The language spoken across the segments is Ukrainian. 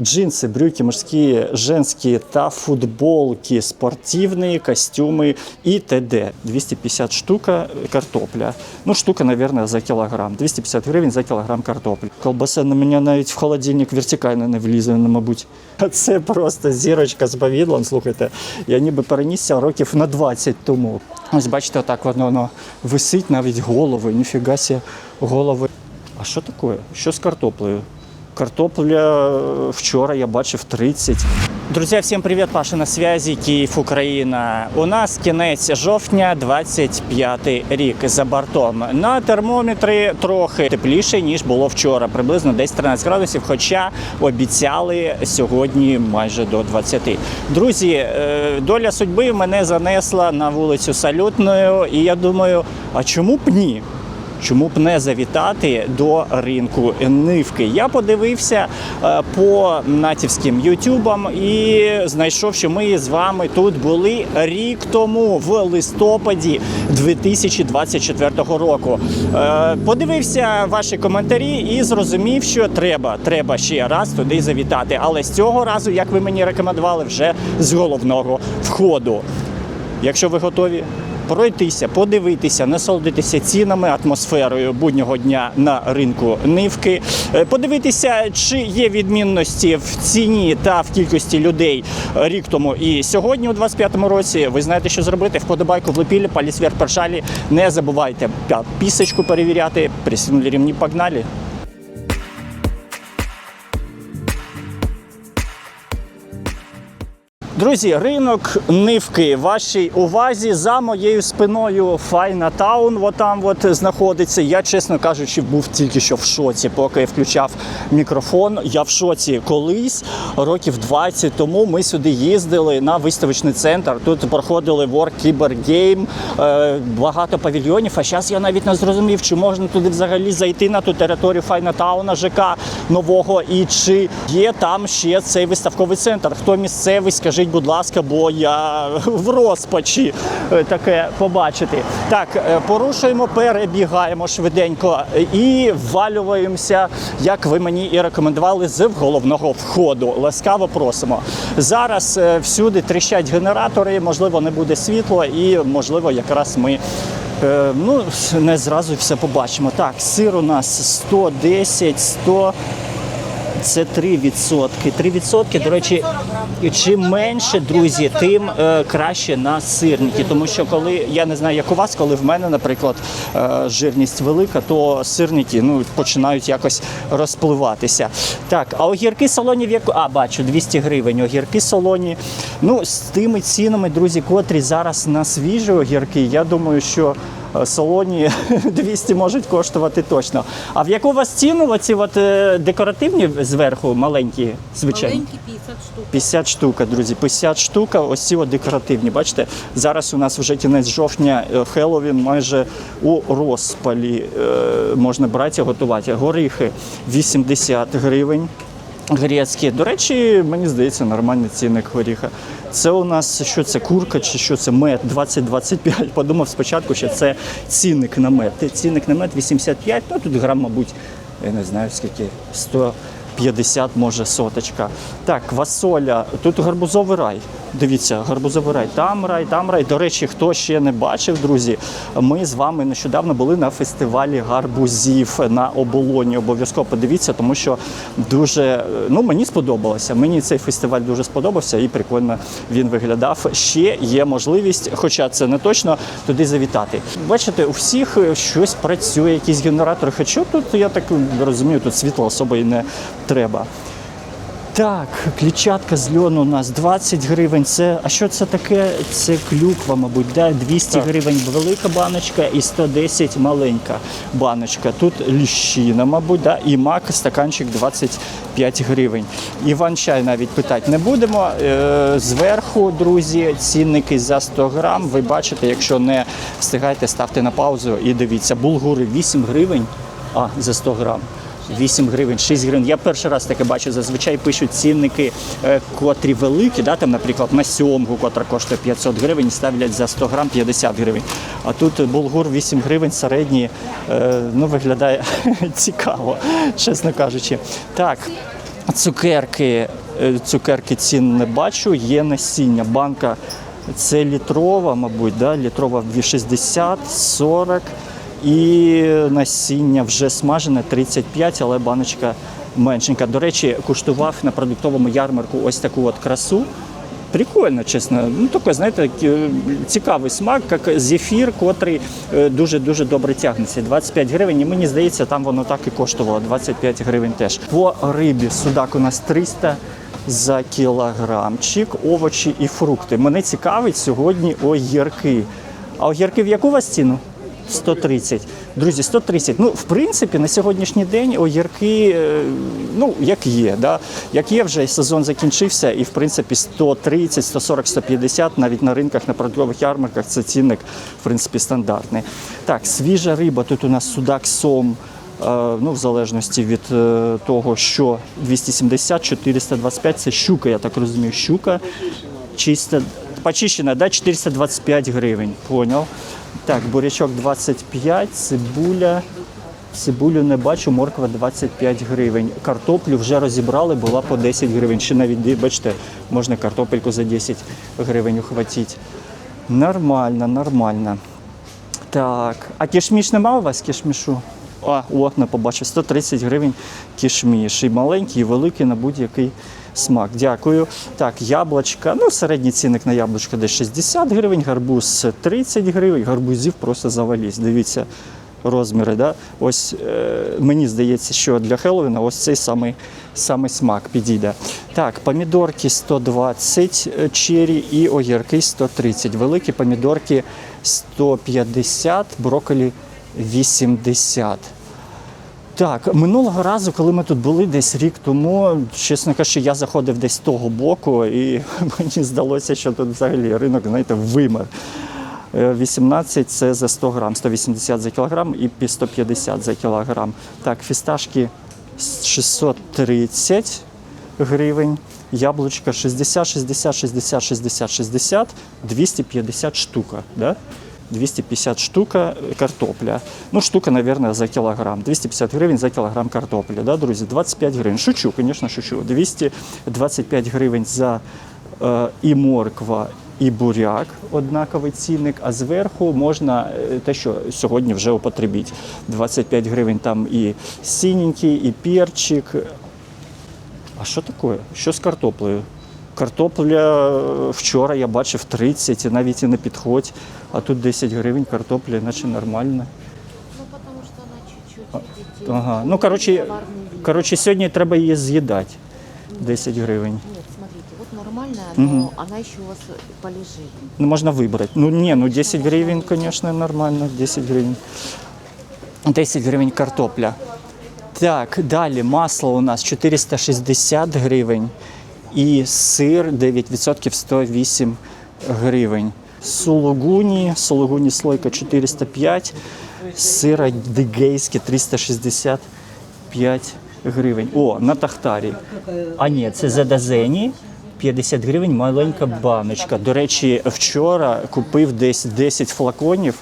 Джинсы, брюки мужские, женские та футболки, спортивные, костюмы и т.д. 250 штука картопля. Ну, штука, наверное, за кілограм. 250 гривень за кілограм картоплі. Колбаса на мене навіть в холодильник вертикально не влізе, ну, мабуть. А Це просто зірочка з повідлом, слухайте. Я ніби перенісся років на 20 тому. Ось бачите, отак воно, воно висить навіть голови, ніфіга сі голови. А що таке? Що з картоплею? Картопля е, вчора я бачив 30. Друзі, всім привіт, Паша на связі, Київ, Україна. У нас кінець жовтня, 25 рік за бортом. На термометрі трохи тепліше, ніж було вчора, приблизно десь 13 градусів, хоча обіцяли сьогодні майже до 20. Друзі, е, доля судьби мене занесла на вулицю Салютною, і я думаю, а чому б ні? Чому б не завітати до ринку нивки? Я подивився е, по натівським ютубам і знайшов, що ми з вами тут були рік тому в листопаді 2024 року. Е, Подивився ваші коментарі і зрозумів, що треба, треба ще раз туди завітати. Але з цього разу, як ви мені рекомендували, вже з головного входу. Якщо ви готові пройтися, подивитися, насолодитися цінами, атмосферою буднього дня на ринку нивки, е, подивитися, чи є відмінності в ціні та в кількості людей рік тому і сьогодні, у 25-му році, ви знаєте, що зробити. Вподобайку влепили, палець вверх першалі. Не забувайте пісочку перевіряти, присягнули рівні, погнали. Друзі, ринок нивки вашій увазі за моєю спиною Файна Таун. От там от знаходиться. Я, чесно кажучи, був тільки що в шоці, поки я включав мікрофон. Я в шоці колись, років 20 тому. Ми сюди їздили на виставочний центр. Тут проходили World Cyber Game, е, багато павільйонів. А зараз я навіть не зрозумів, чи можна туди взагалі зайти на ту територію Файна Тауна ЖК нового, і чи є там ще цей виставковий центр. Хто місцевий, скажіть, будь ласка, бо я в розпачі е, таке побачити. Так, е, порушуємо, перебігаємо швиденько і ввалюємося, як ви мені і рекомендували, з головного входу. Ласкаво просимо. Зараз е, всюди тріщать генератори, можливо, не буде світла, і можливо, якраз ми. Е, Ну, не зразу все побачимо. Так, сир у нас 110, 100, це 3%. 3%, до речі, чим менше, друзі, тим е, краще на сирники. Тому що коли я не знаю, як у вас, коли в мене, наприклад, е, жирність велика, то сирники ну, починають якось розпливатися. Так, а огірки солоні в яку. А, бачу, 200 гривень. Огірки солоні. Ну, з тими цінами, друзі, котрі зараз на свіжі огірки, я думаю, що. Е, Солоні 200 можуть коштувати точно. А в яку у вас ціну оці от е, декоративні зверху маленькі, звичайно? Маленький 50 штук. 50 штук, друзі, 50 штук, ось ці от декоративні. Бачите, зараз у нас вже кінець жовтня, е, Хеллоуін майже у розпалі. Можна брати і готувати. Горіхи 80 гривень. Грецькі. До речі, мені здається, нормальний цінник горіха. Це у нас що це курка чи що це мед 20-25. Подумав спочатку, що це цінник на мед. Цінник на мед 85, ну тут грам, мабуть, я не знаю скільки, 150, може соточка. Так, квасоля. Тут гарбузовий рай. Дивіться, гарбузовий рай. Там рай, там рай. До речі, хто ще не бачив, друзі, ми з вами нещодавно були на фестивалі гарбузів на оболоні. Обов'язково подивіться, тому що дуже ну мені сподобалося. Мені цей фестиваль дуже сподобався і прикольно він виглядав. Ще є можливість, хоча це не точно, туди завітати. Бачите, у всіх щось працює, якісь генератори. Хоча тут я так розумію, тут світла особо і не треба. Так, клітчатка з льону у нас 20 гривень. Це, а що це таке? Це клюква, мабуть, да? 200 гривень велика баночка і 110 маленька баночка. Тут ліщина, мабуть, да? і мак, стаканчик 25 гривень. Іван чай навіть питати не будемо. Е, зверху, друзі, цінники за 100 грам. Ви бачите, якщо не встигаєте, ставте на паузу і дивіться. Булгури 8 гривень, а за 100 грам. 8 гривень, 6 гривень. Я перший раз таке бачу. Зазвичай пишуть цінники, е, котрі великі, да, там, наприклад, на сьомгу, котра коштує 500 гривень, ставлять за 100 грам 50 гривень. А тут булгур 8 гривень, середній, е, ну, виглядає цікаво, чесно кажучи. Так, Цукерки, е, цукерки цін не бачу, є насіння. Банка це літрова, мабуть, да? літрова 2,60, 40 і насіння вже смажене 35, але баночка меншенька. До речі, куштував на продуктовому ярмарку ось таку от красу. Прикольно, чесно. Ну, такий, знаєте, цікавий смак, як зефір, котрий е, дуже-дуже добре тягнеться. 25 гривень, і мені здається, там воно так і коштувало. 25 гривень теж. По рибі судак у нас 300 за кілограмчик, овочі і фрукти. Мене цікавить сьогодні огірки. А огірки в яку вас ціну? 130. Друзі, 130. Ну, в принципі, на сьогоднішній день огірки, е, ну, як є, да? як є, вже сезон закінчився, і в принципі 130, 140, 150, навіть на ринках, на продуктових ярмарках це цінник, в принципі, стандартний. Так, свіжа риба, тут у нас судак сом. е, Ну, в залежності від е, того, що 270, 425 це щука, я так розумію, щука чисто почищена, да, 425 гривень. Поняв. Так, бурячок 25, цибуля. Цибулю не бачу, морква 25 гривень. Картоплю вже розібрали, була по 10 гривень. Ще навіть, бачите, можна картопельку за 10 гривень ухватити. Нормально, нормально. Так, а кішміш нема у вас кішмішу? А, о, не побачив. 130 гривень кішміш. І маленький, і великий на будь-який смак. Дякую. Так, яблучка. Ну, середній цінник на яблучко десь 60 гривень, гарбуз 30 гривень, гарбузів просто завалізь. Дивіться розміри. Да? Ось е, мені здається, що для Хеллоуіна ось цей самий, самий смак підійде. Так, помідорки 120 е, чері і огірки 130. Великі помідорки 150, брокколі 80. Так, минулого разу, коли ми тут були десь рік тому, чесно кажучи, я заходив десь з того боку, і мені здалося, що тут взагалі ринок, знаєте, вимер. Е, 18 це за 100 грам, 180 за кілограм і 150 за кілограм. Так, фісташки 630 гривень, яблучка 60, 60, 60, 60, 60, 250 штука. Да? 250 штука картопля. Ну, штука, наверное, за кілограм. 250 гривень за кілограм картоплі. Да, друзі? 25 гривень. Шучу, звісно, шучу. 225 гривень за е, і морква, і буряк, однаковий цінник, а зверху можна те, що сьогодні вже употребіть. 25 гривень там і синенький, і перчик. А що таке? Що з картоплею? Картопля е, вчора я бачив 30, навіть і не підходь, а тут 10 гривень картопля, наче нормально. Ну, потому что она чуть-чуть, Ага. Ну, коротше, коротше, сьогодні треба її з'їдати. 10 гривень. Нет, смотрите, вот нормальная, но она еще у вас полежит. Ну, можна вибрати. Ну ні, ну 10 гривень, звісно, нормально. 10 гривень. 10 гривень картопля. Так, далі масло у нас 460 гривень і сир 9% 108 гривень. Сулугуні, сулугуні слойка 405, сира дегейське 365 гривень. О, на тахтарі. А ні, це задазені. 50 гривень маленька баночка. До речі, вчора купив десь 10 флаконів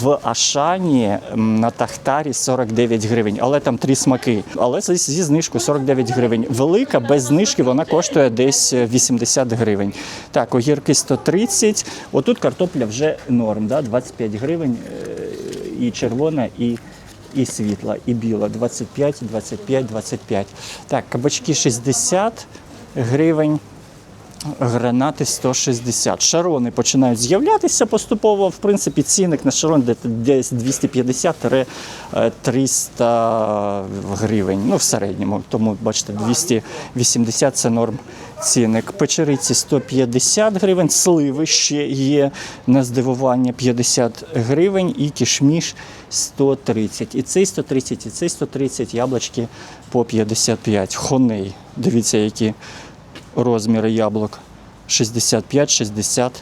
в Ашані на Тахтарі 49 гривень, але там три смаки. Але зі, знижкою 49 гривень. Велика без знижки вона коштує десь 80 гривень. Так, огірки 130. Отут картопля вже норм, да? 25 гривень е, і червона, і і світла, і біла 25, 25, 25. Так, кабачки 60 гривень. Гранати 160. Шарони починають з'являтися поступово. В принципі, цінник на шарон десь 250-300 гривень. Ну, в середньому. Тому, бачите, 280 це норм цінник. Печериці 150 гривень, сливи ще є на здивування 50 гривень і кішміш 130. І цей 130, і цей 130, яблучки по 55. Хоней. Дивіться, які розміри яблук 65, 60,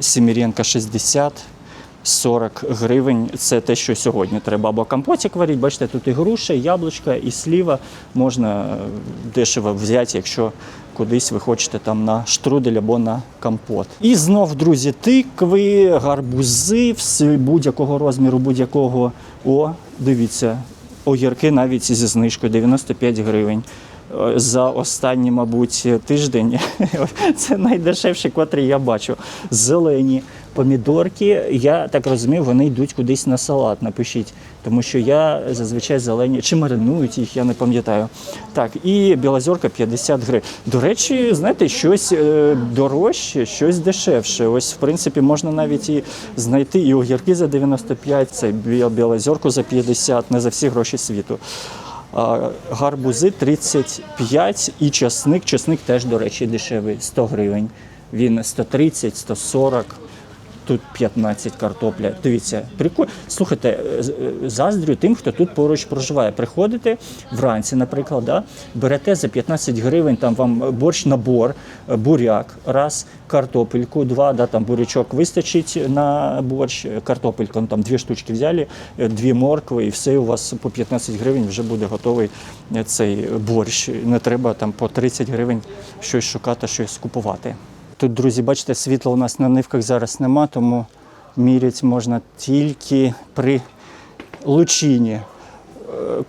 Сіміренка 60, 40 гривень. Це те, що сьогодні треба. Або компотик варити. Бачите, тут і груша, і яблучка, і сліва можна е, дешево взяти, якщо кудись ви хочете там на штрудель або на компот. І знов, друзі, тикви, гарбузи, будь-якого розміру, будь-якого. О, дивіться, огірки навіть зі знижкою 95 гривень. За останні, мабуть, тиждень. Це найдешевші, котрі я бачу. Зелені помідорки. Я так розумію, вони йдуть кудись на салат. Напишіть, тому що я зазвичай зелені чи маринують їх, я не пам'ятаю. Так, і білозорка 50 гривень. До речі, знаєте, щось е, дорожче, щось дешевше. Ось, в принципі, можна навіть і знайти і огірки за 95, це біл- білозорку за 50, не за всі гроші світу. Гарбузи 35 і часник. Часник теж, до речі, дешевий, 100 гривень. Він 130, 140. Тут 15 картопля. Дивіться, прикольно. Слухайте, е, е, заздрю тим, хто тут поруч проживає. Приходите вранці, наприклад, да, берете за 15 гривень, там вам борщ набор, е, буряк, раз, картопельку, два, да, там бурячок вистачить на борщ, картопельку, ну, там дві штучки взяли, дві моркви, і все у вас по 15 гривень вже буде готовий цей борщ. Не треба там по 30 гривень щось шукати, щось купувати. Тут, друзі, бачите, світла у нас на нивках зараз нема, тому міряти можна тільки при лучині.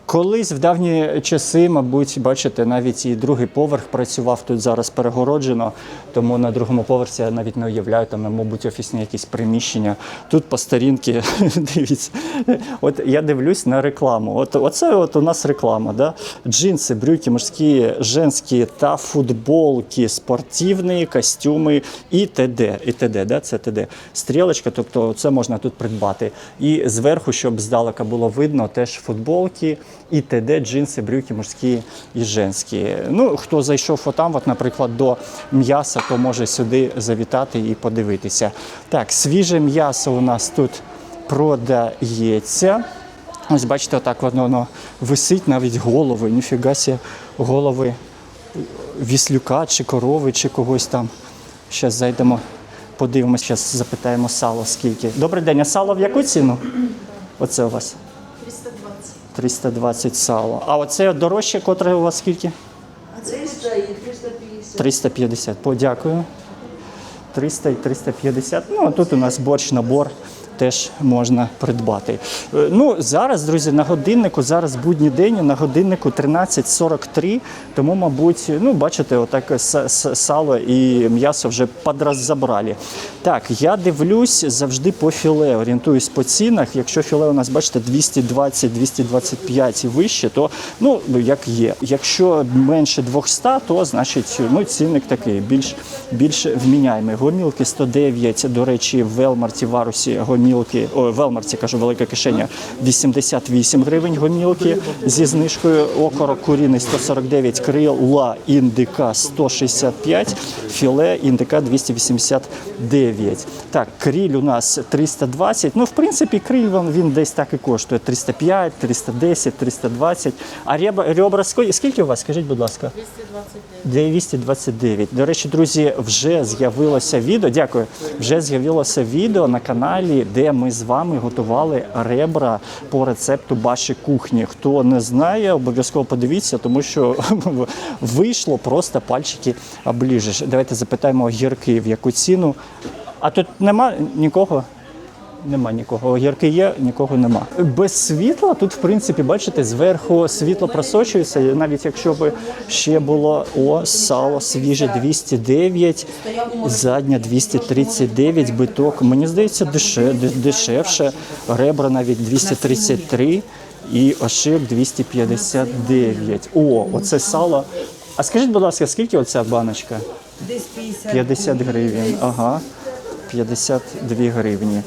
Колись в давні часи, мабуть, бачите, навіть і другий поверх працював тут зараз перегороджено, тому на другому поверсі я навіть не уявляю, там, мабуть, офісні якісь приміщення. Тут по старінки, дивіться, от я дивлюсь на рекламу. От оце от у нас реклама, да? джинси, брюки, мужські, женські та футболки, спортивні, костюми і т.д. І т.д. Да? Це т.д. Стрілочка, тобто це можна тут придбати. І зверху, щоб здалека було видно, теж футболки і т.д. джинси, брюки, мужські і женські. Ну, хто зайшов отам, от, наприклад, до м'яса, то може сюди завітати і подивитися. Так, свіже м'ясо у нас тут продається. Ось бачите, отак воно, воно висить навіть голови, ніфіга сі, голови віслюка чи корови, чи когось там. Зараз зайдемо, подивимося, зараз запитаємо сало скільки. Добрий день, а сало в яку ціну? Оце у вас? 320. 320 сало. А оце дорожче, котре у вас скільки? А 300 і 350. 350. Подякую. 300 і 350. Ну, а тут у нас борщ набор теж можна придбати. Е, Ну, зараз, друзі, на годиннику, зараз будній день, на годиннику 13.43, тому, мабуть, ну, бачите, отак сало і м'ясо вже подраз забрали. Так, я дивлюсь завжди по філе, орієнтуюсь по цінах. Якщо філе у нас, бачите, 220-225 і вище, то ну, як є. Якщо менше 200, то значить ну, цінник такий, більш, більш вміняємий. Гомілки 109, до речі, в Велмарті, Варусі гомілки, о, в Велмарті, кажу, велика кишеня, 88 гривень гомілки зі знижкою. Окорок куріний 149, крила індика 165, філе індика 289. Так, кріль у нас 320. Ну, в принципі, криль він, десь так і коштує. 305, 310, 320. А ребра, скільки, у вас? Скажіть, будь ласка. 229. До речі, друзі, вже з'явилося відео. Дякую. Вже з'явилося відео на каналі, де ми з вами готували ребра по рецепту Баші кухні. Хто не знає, обов'язково подивіться, тому що вийшло просто пальчики обліжеш. Давайте запитаємо огірки, в яку ціну. А тут нема нікого. Нема нікого. Огірки є, нікого нема. Без світла тут, в принципі, бачите, зверху світло просочується. Навіть якщо б ще було о, сало свіже 209, задня 239, биток. Мені здається, дешевше. Ребра навіть 233 і ошик 259. О, оце сало. А скажіть, будь ласка, скільки оця баночка? Десь 50. 50 гривень. Ага. 52 гривні.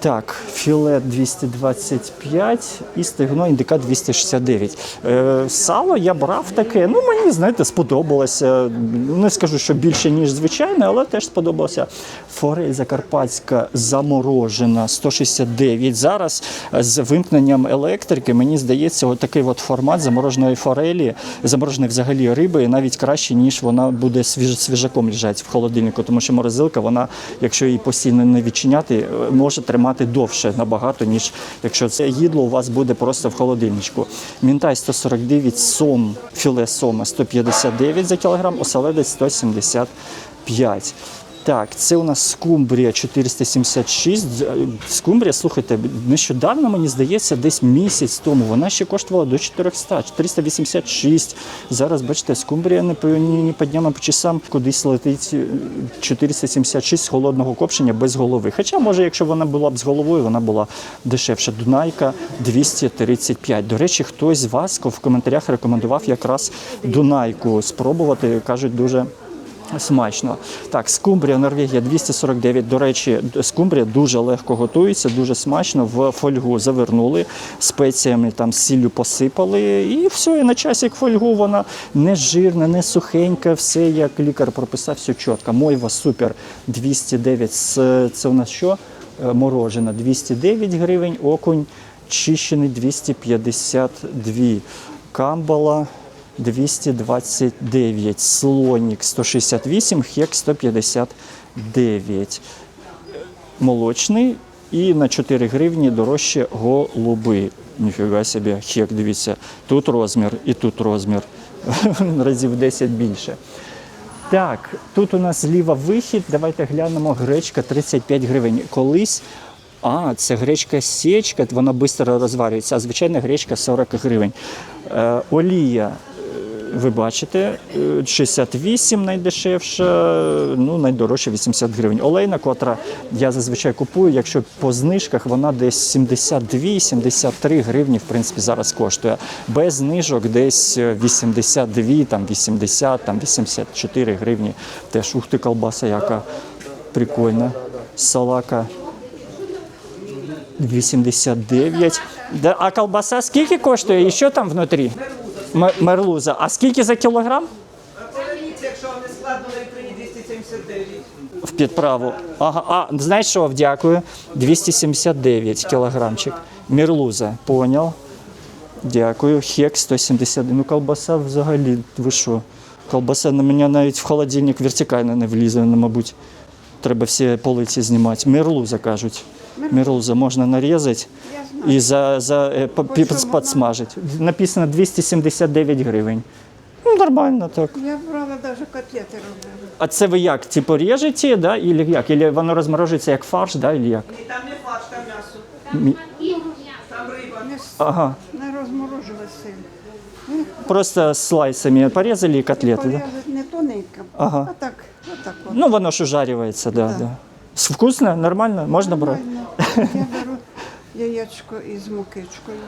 Так, філе 225 і стегно індика 269. Е, сало я брав таке. Ну, мені, знаєте, сподобалося. Не скажу, що більше, ніж звичайне, але теж сподобалося. Форель закарпатська заморожена 169. Зараз е, з вимкненням електрики, мені здається, от такий от формат замороженої форелі, замороженої взагалі риби, навіть краще, ніж вона буде свіж, свіжаком лежать в холодильнику, тому що морозилка, вона, якщо її постійно не відчиняти, е, може тримати довше набагато, ніж якщо це їдло у вас буде просто в холодильничку. Мінтай 149, сом, філе сома 159 за кілограм, оселедець 175. Так, це у нас скумбрія 476. Е, Скумбрія, слухайте, нещодавно, мені здається, десь місяць тому. Вона ще коштувала до 400, 486. Зараз, бачите, скумбрія не по, ні, ні по дням, а по часам кудись летить е, 476 з холодного копчення без голови. Хоча, може, якщо вона була б з головою, вона була дешевша. Дунайка 235. До речі, хтось з вас в коментарях рекомендував якраз Дунайку спробувати. Кажуть, дуже Смачно. Так, скумбрія Норвегія 249. До речі, скумбрія дуже легко готується, дуже смачно. В фольгу завернули, спеціями там сіллю посипали. І все, і на часик фольгу вона не жирна, не сухенька, все як лікар прописав, все чітко. Мойва супер 209. Це, це у нас що? Е, Морожена 209 гривень, окунь чищений 252. Камбала 229, слонік 168, хек 159. Молочний і на 4 гривні дорожче голуби. Ніфіга собі, хек, дивіться, тут розмір і тут розмір. Разів 10 більше. Так, тут у нас зліва вихід. Давайте глянемо. Гречка 35 гривень. Колись. А, це гречка сечка, вона швидко розварюється, а звичайна гречка 40 гривень. Е, олія, ви бачите, е, 68 найдешевша, ну найдорожча 80 гривень. Олейна, котра я зазвичай купую, якщо по знижках вона десь 72-73 гривні, в принципі, зараз коштує. Без знижок десь 82, там 80, там 84 гривні. Теж ух ти, колбаса яка прикольна. Салака 89. Да, а колбаса скільки коштує? І що там внутрі? М- мерлуза. А скільки за кілограм? Поверніться, якщо вам не складно на вітрині 279. В підправу. Ага, а знаєш що, дякую. 279 кілограмчик. Мерлуза, поняв. Дякую. Хек 170. Ну, колбаса взагалі, ви що? Колбаса на мене навіть в холодильник вертикально не влізе, ну, мабуть. Треба всі полиці знімати. Мерлуза кажуть. Мерлуза можна нарізати і за, за, е, підсмажити. Написано 279 гривень. Ну, нормально так. Я брала навіть котлети робила. А це ви як? Типу режете, да? Или як? Или воно розморожується як фарш, да? Или як? І там не фарш, там м'ясо. Мі- Там риба. Не, с- Ага. не розморожила сильно. Просто слайсами порезали котлети, да? Порізати не тоненько, Ага. а так, отак от. Ну, воно ж ужарюється, да, да. Вкусно? Нормально? Можна брати? Нормально. Я беру яєчко із мукичкою.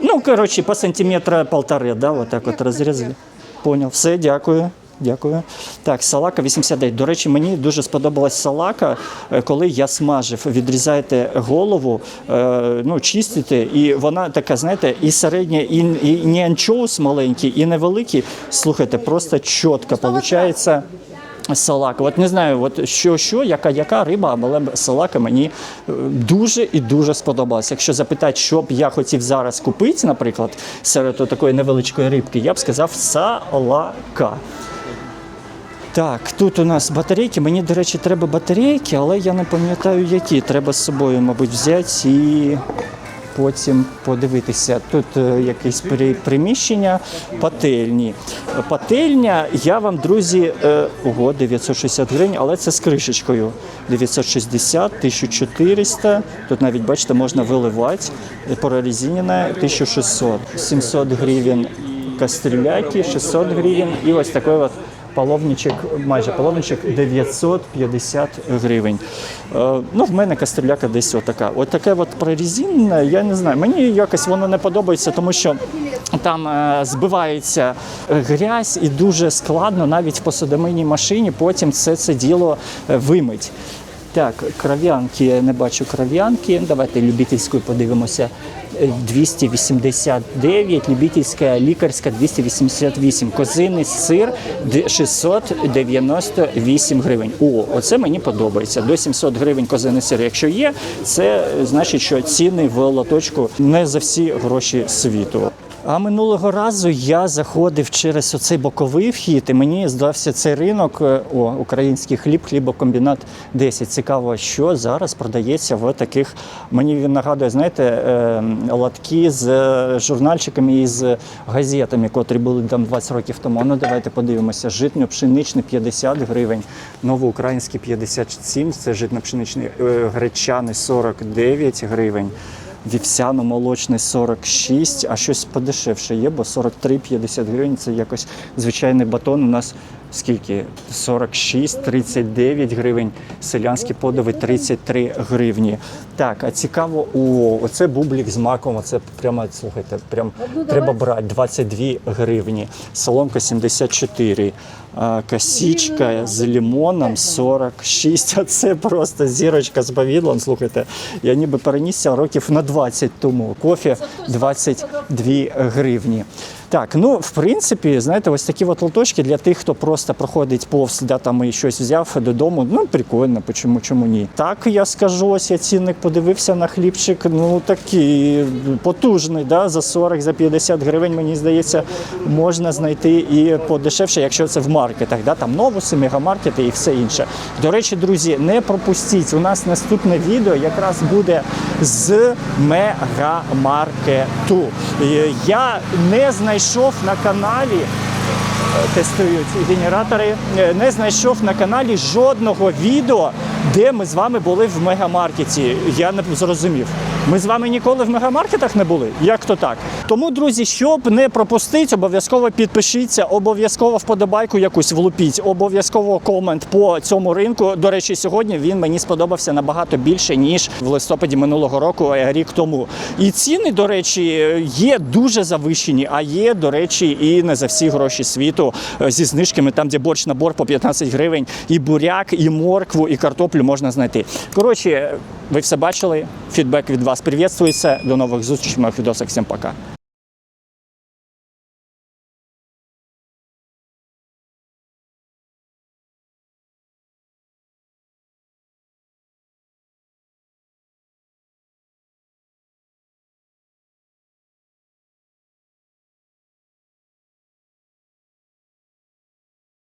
Ну, коротше, по сантиметра полтори, да, вот так от розрізали. Поняв. Все, дякую. Дякую. Так, салака 89. До речі, мені дуже сподобалась салака, е, коли я смажив. Відрізаєте голову, е, ну, чистите, і вона така, знаєте, і середня, і, і не анчоус маленький, і невеликий. Слухайте, просто чітко виходить. Салака. От не знаю, от що, що, яка, яка риба, але салака мені е, дуже і дуже сподобалась. Якщо запитати, що б я хотів зараз купити, наприклад, серед такої невеличкої рибки, я б сказав салака. Так, тут у нас батарейки. Мені, до речі, треба батарейки, але я не пам'ятаю, які. Треба з собою, мабуть, взяти і потім подивитися. Тут е, якесь приміщення, пательні. Пательня, я вам, друзі, е, ого, 960 гривень, але це з кришечкою. 960, 1400. Тут навіть, бачите, можна виливати. Е, 1600. 700 гривень кастрюляки, 600 гривень. І ось такий от половничок, майже половничок 950 гривень. Е, ну, в мене кастрюляка десь отака. От таке от прорезинне, я не знаю. Мені якось воно не подобається, тому що там е, збивається грязь і дуже складно навіть в посудомийній машині потім це, це діло е, вимить. Так, кров'янки, не бачу кров'янки. Давайте любительською подивимося. Е, 289, любительська, лікарська 288, козиний сир д- 698 гривень. О, оце мені подобається. До 700 гривень козиний сир. Якщо є, це значить, що ціни в лоточку не за всі гроші світу. А минулого разу я заходив через оцей боковий вхід, і мені здався цей ринок, е, о, український хліб, хлібокомбінат 10. Цікаво, що зараз продається в таких. Мені він нагадує, знаєте, е, лотки з е, журнальчиками і з газетами, котрі були там 20 років тому. Ну давайте подивимося. Житньо-пшеничний 50 гривень, новоукраїнський 57, це житньо-пшеничний, е, гречаний 49 гривень. Вівсяно-молочний 46, а щось подешевше є, бо 43,50 гривень це якось звичайний батон. У нас скільки? 46, 39 гривень, селянські подови 33 гривні. Так, а цікаво, о, оце бублік з маком, оце прямо, слухайте, прям треба брати 22 гривні, соломка 74. а, Косічка з лимоном 46. А це просто зірочка з повідлом. Слухайте, я ніби перенісся років на 20 тому. Кофе 22 гривні. Так, ну в принципі, знаєте, ось такі от лоточки для тих, хто просто проходить повз, да, там і щось взяв додому. Ну прикольно, чому, чому ні? Так я скажу, ось я цінник подивився на хлібчик. Ну такий потужний, да, за 40, за 50 гривень, мені здається, можна знайти і подешевше, якщо це в маркетах, да, там новуси, мегамаркети і все інше. До речі, друзі, не пропустіть. У нас наступне відео якраз буде з мегамаркету. Я не знайшов на каналі. е, Тестують генератори. е, Не знайшов на каналі жодного відео, де ми з вами були в мегамаркеті. Я не зрозумів. Ми з вами ніколи в мегамаркетах не були? Як то так? Тому, друзі, щоб не пропустити, обов'язково підпишіться, обов'язково вподобайку якусь влупіть, обов'язково комент по цьому ринку. До речі, сьогодні він мені сподобався набагато більше, ніж в листопаді минулого року, рік тому. І ціни, до речі, є дуже завищені, а є, до речі, і не за всі гроші світу е, зі знижками, там, де борщ набор по 15 гривень, і буряк, і моркву, і картоплю можна знайти. Коротше, ви все бачили. Фідбек від вас привітствується. До нових зустрічей моїх відосах. Всім пока.